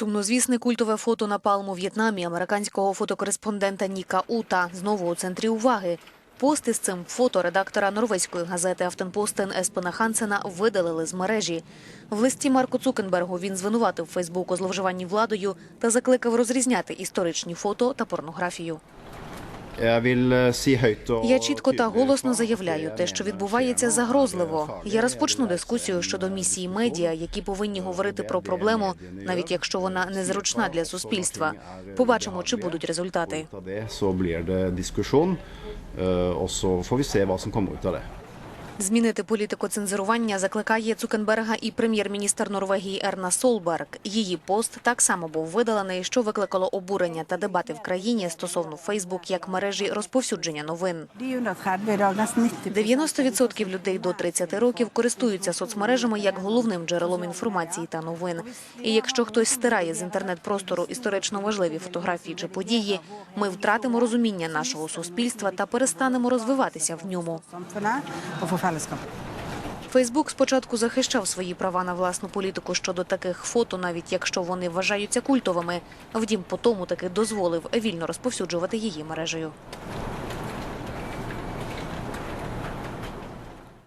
Сумнозвісне культове фото напалму у В'єтнамі американського фотокореспондента Ніка Ута знову у центрі уваги. Пости з цим фото редактора норвезької газети Автенпостен Еспена Хансена видалили з мережі. В листі Марку Цукенбергу він звинуватив Фейсбук у зловживанні владою та закликав розрізняти історичні фото та порнографію. Я чітко та голосно заявляю, те, що відбувається, загрозливо. Я розпочну дискусію щодо місії медіа, які повинні говорити про проблему, навіть якщо вона незручна для суспільства. Побачимо, чи будуть результати. Ut av det så Змінити політику цензурування закликає Цукенберга і прем'єр-міністр Норвегії Ерна Солберг. Її пост так само був видалений, що викликало обурення та дебати в країні стосовно Фейсбук як мережі розповсюдження новин. 330 i dag, nesten 90 90% людей до 30 років користуються соцмережами як головним джерелом інформації та новин. І якщо хтось стирає з інтернет-простору історично важливі фотографії чи події, ми втратимо розуміння нашого суспільства та перестанемо розвиватися в ньому. Fellesskapet. Фейсбук спочатку захищав свої права на власну політику щодо таких фото, навіть якщо вони вважаються культовими. Втім, по тому таки дозволив вільно розповсюджувати її мережею.